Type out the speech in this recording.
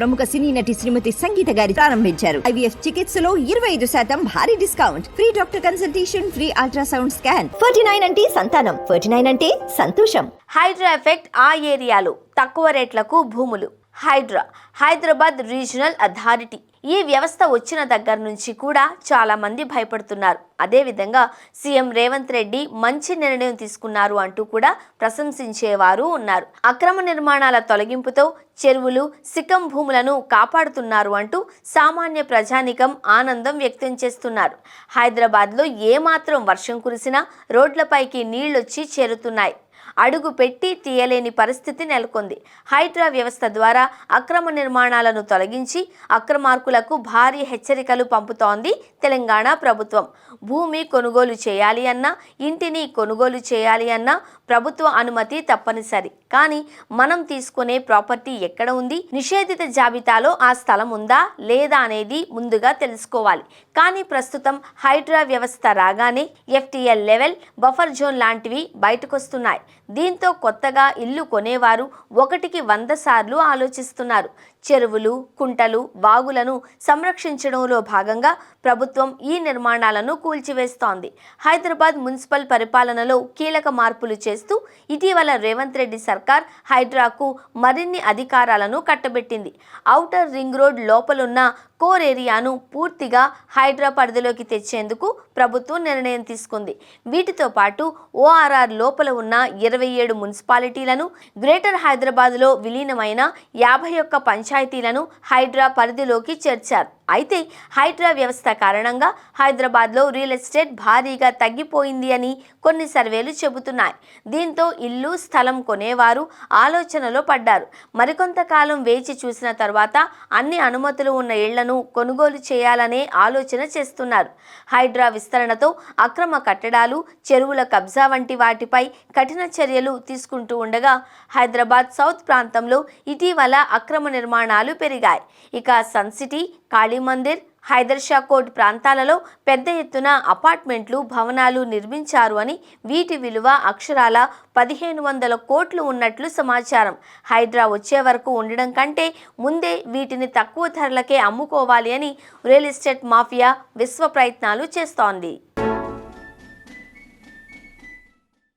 ప్రముఖ సినీ నటి శ్రీమతి సంగీత గారి ప్రారంభించారు. ఐవీఎఫ్ చికిత్సలో ఇరవై ఐదు శాతం భారీ discount. Free doctor consultation free ultrasound scan. Forty nine అంటే సంతానం. ఫోర్టీ నైన్ అంటే సంతోషం. హైడ్రా ఎఫెక్ట్ ఆ ఏరియాలో. తక్కువ రేట్లకు భూములు. హైడ్రా. Hyderabad regional authority. ఈ వ్యవస్థ వచ్చిన దగ్గర నుంచి కూడా చాలామంది భయపడుతున్నారు. అదేవిధంగా సీఎం రేవంత్ రెడ్డి మంచి నిర్ణయం తీసుకున్నారు అంటూ కూడా ప్రశంసించేవారు ఉన్నారు. అక్రమ నిర్మాణాల తొలగింపుతో చెరువులు సిక్కం భూములను కాపాడుతున్నారు అంటూ సామాన్య ప్రజానికం ఆనందం వ్యక్తం చేస్తున్నారు. హైదరాబాద్లో ఏమాత్రం వర్షం కురిసినా రోడ్లపైకి నీళ్ళొచ్చి చేరుతున్నాయి. అడుగు పెట్టి తీయలేని పరిస్థితి నెలకొంది. హైడ్రా వ్యవస్థ ద్వారా అక్రమ నిర్మాణాలను తొలగించి అక్రమార్కులకు భారీ హెచ్చరికలు పంపుతోంది తెలంగాణ ప్రభుత్వం. భూమి కొనుగోలు చేయాలి అన్నా ఇంటిని కొనుగోలు చేయాలి అన్నా ప్రభుత్వ అనుమతి తప్పనిసరి. కానీ మనం తీసుకునే ప్రాపర్టీ ఎక్కడ ఉంది? నిషేధిత జాబితాలో ఆ స్థలం ఉందా? లేదా అనేది ముందుగా తెలుసుకోవాలి. కానీ ప్రస్తుతం హైడ్రా వ్యవస్థ రాగానే ఎఫ్టీఎల్ లెవెల్ బఫర్ జోన్ లాంటివి బయటకొస్తున్నాయి. దీంతో కొత్తగా ఇల్లు కొనేవారు ఒకటికి వంద సార్లు ఆలోచిస్తున్నారు. చెరువులు కుంటలు వాగులను సంరక్షించడంలో భాగంగా ప్రభుత్వం ఈ నిర్మాణాలను కూల్చివేస్తోంది. హైదరాబాద్ మున్సిపల్ పరిపాలనలో కీలక మార్పులు చేస్తూ ఇటీవల రేవంత్ రెడ్డి సర్కార్ హైడ్రాకు మరిన్ని అధికారాలను కట్టబెట్టింది. ఔటర్ రింగ్ రోడ్ లోపలున్న కోర్ ఏరియాను పూర్తిగా హైడ్రా పరిధిలోకి తెచ్చేందుకు ప్రభుత్వం నిర్ణయం తీసుకుంది. వీటితో పాటు ఓఆర్ఆర్ లోపల ఉన్న ఇరవై ఏడు మున్సిపాలిటీలను గ్రేటర్ హైదరాబాద్లో విలీనమైన యాభై ఒక్క పంచాయతీలను హైడ్రా పరిధిలోకి చేర్చారు. అయితే హైడ్రా వ్యవస్థ కారణంగా హైదరాబాద్లో రియల్ ఎస్టేట్ భారీగా తగ్గిపోయింది అని కొన్ని సర్వేలు చెబుతున్నాయి. దీంతో ఇల్లు స్థలం కొనేవారు ఆలోచనలో పడ్డారు. మరికొంతకాలం వేచి చూసిన తర్వాత అన్ని అనుమతులు ఉన్న ఇళ్ళను కొనుగోలు చేయాలనే ఆలోచన చేస్తున్నారు. హైడ్రా విస్తరణతో అక్రమ కట్టడాలు చెరువుల కబ్జా వంటి వాటిపై కఠిన చర్యలు తీసుకుంటూ ఉండగా హైదరాబాద్ సౌత్ ప్రాంతంలో ఇటీవల అక్రమ నిర్మాణాలు పెరిగాయి. ఇక sun city Kalimandir Hyder Shah coat ప్రాంతాలలో పెద్ద ఎత్తున అపార్ట్మెంట్లు భవనాలు నిర్మించారు అని వీటి విలువ అక్షరాల పదిహేను వందల కోట్లు ఉన్నట్లు సమాచారం. హైడ్రా వచ్చే వరకు ఉండడం కంటే ముందే వీటిని తక్కువ ధరలకే అమ్ముకోవాలి అని రియల్ ఎస్టేట్ మాఫియా విశ్వ ప్రయత్నాలు చేస్తోంది.